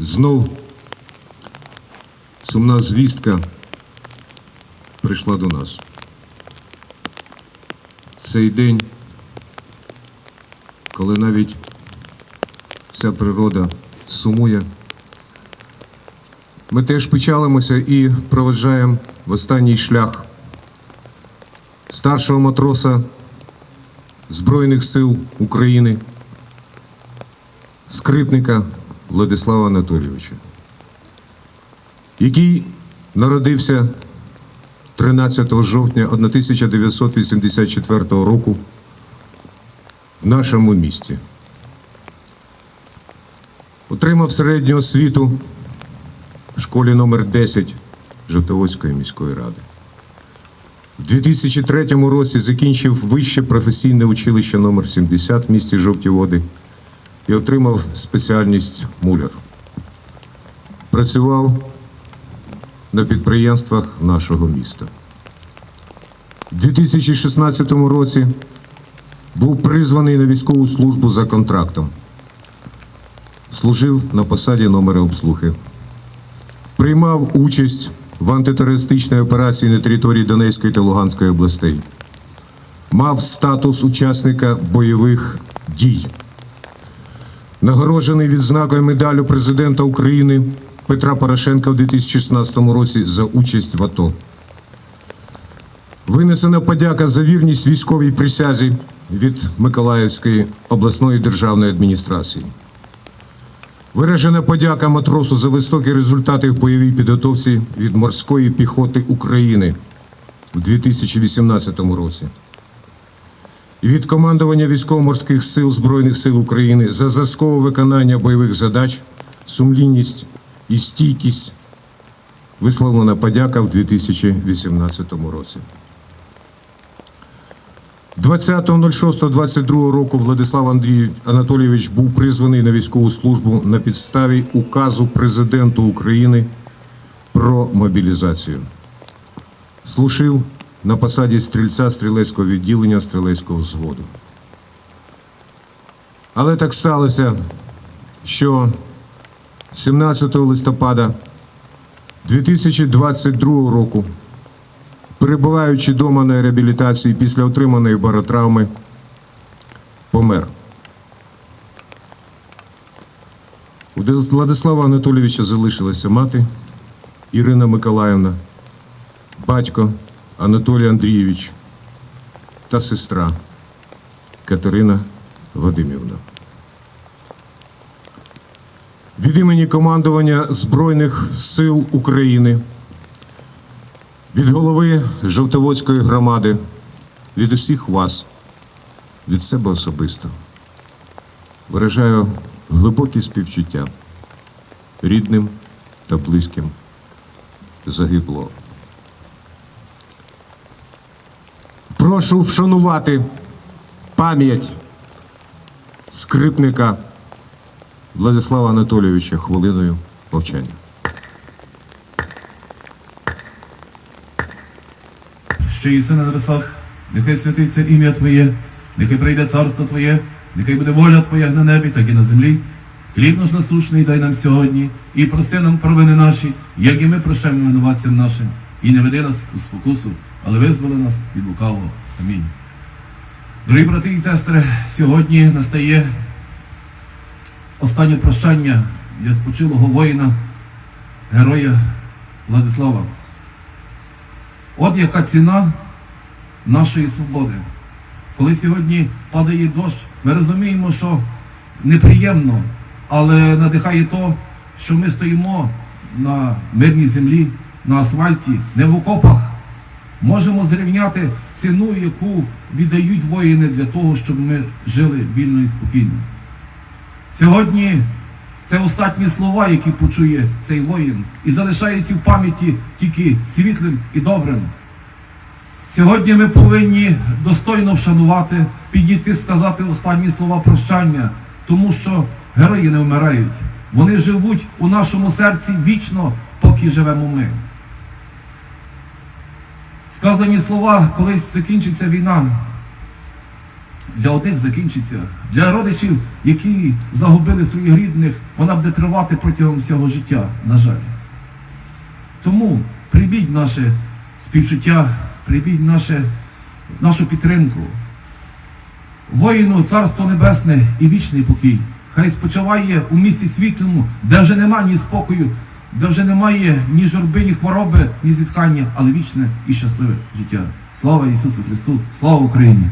Знов сумна звістка прийшла до нас. Цей день, коли навіть вся природа сумує, ми теж печалимося і проведжаємо в останній шлях старшого матроса Збройних сил України, скрипника Владислава Анатолійовича, який народився 13 жовтня 1984 року в нашому місті. Отримав середню освіту в школі номер 10 Жовтоводської міської ради. У 2003 році закінчив вище професійне училище номер 70 в місті Жовті Води і отримав спеціальність муляр. Працював на підприємствах нашого міста. У 2016 році був призваний на військову службу за контрактом. Служив на посаді номера обслуги. Приймав участь в антитерористичній операції на території Донецької та Луганської областей. Мав статус учасника бойових дій. Нагороджений відзнакою медалю президента України Петра Порошенка в 2016 році за участь в АТО. Винесена подяка за вірність військовій присязі від Миколаївської обласної державної адміністрації. Виражена подяка матросу за високі результати в бойовій підготовці від морської піхоти України у 2018 році. Від командування військово-морських сил Збройних сил України за зразкове виконання бойових задач, сумлінність і стійкість висловлена подяка в 2018 році. 20.06.22 року Владислав Андрій Анатолійович був призваний на військову службу на підставі указу президенту України про мобілізацію. Служив на посаді стрільця стрілецького відділення стрілецького взводу. Але так сталося, що 17 листопада 2022 року перебуваючи вдома на реабілітації після отриманої баротравми, помер. У Владислава Анатолійовича залишилася мати Ірина Миколаївна, батько Анатолій Андрійович та сестра Катерина Вадимівна. Від імені командування Збройних сил України від голови Жовтоводської громади, від усіх вас, від себе особисто, виражаю глибокі співчуття рідним та близьким загибло. Прошу вшанувати пам'ять скрипника Владислава Анатолійовича хвилиною мовчання. що єси на небесах, нехай святиться ім'я Твоє, нехай прийде царство Твоє, нехай буде воля Твоя на небі, так і на землі. Хліб наш насущний дай нам сьогодні, і прости нам провини наші, як і ми прощаємо винуватцям нашим. І не веди нас у спокусу, але визволи нас від лукавого. Амінь. Дорогі брати і сестри, сьогодні настає останнє прощання для спочилого воїна, героя Владислава. От яка ціна нашої свободи. Коли сьогодні падає дощ, ми розуміємо, що неприємно, але надихає то, що ми стоїмо на мирній землі, на асфальті, не в окопах. Можемо зрівняти ціну, яку віддають воїни для того, щоб ми жили вільно і спокійно. Сьогодні це останні слова, які почує цей воїн, і залишається в пам'яті тільки світлим і добрим. Сьогодні ми повинні достойно вшанувати, підійти, сказати останні слова прощання, тому що герої не вмирають. Вони живуть у нашому серці вічно, поки живемо ми. Сказані слова, колись закінчиться війна. для одних закінчиться, для родичів, які загубили своїх рідних, вона буде тривати протягом всього життя, на жаль. Тому прибіть наше співчуття, прибіть наше, нашу підтримку. Воїну Царство Небесне і вічний покій. Хай спочиває у місті світлому, де вже немає ні спокою, де вже немає ні журби, ні хвороби, ні зітхання, але вічне і щасливе життя. Слава Ісусу Христу! Слава Україні!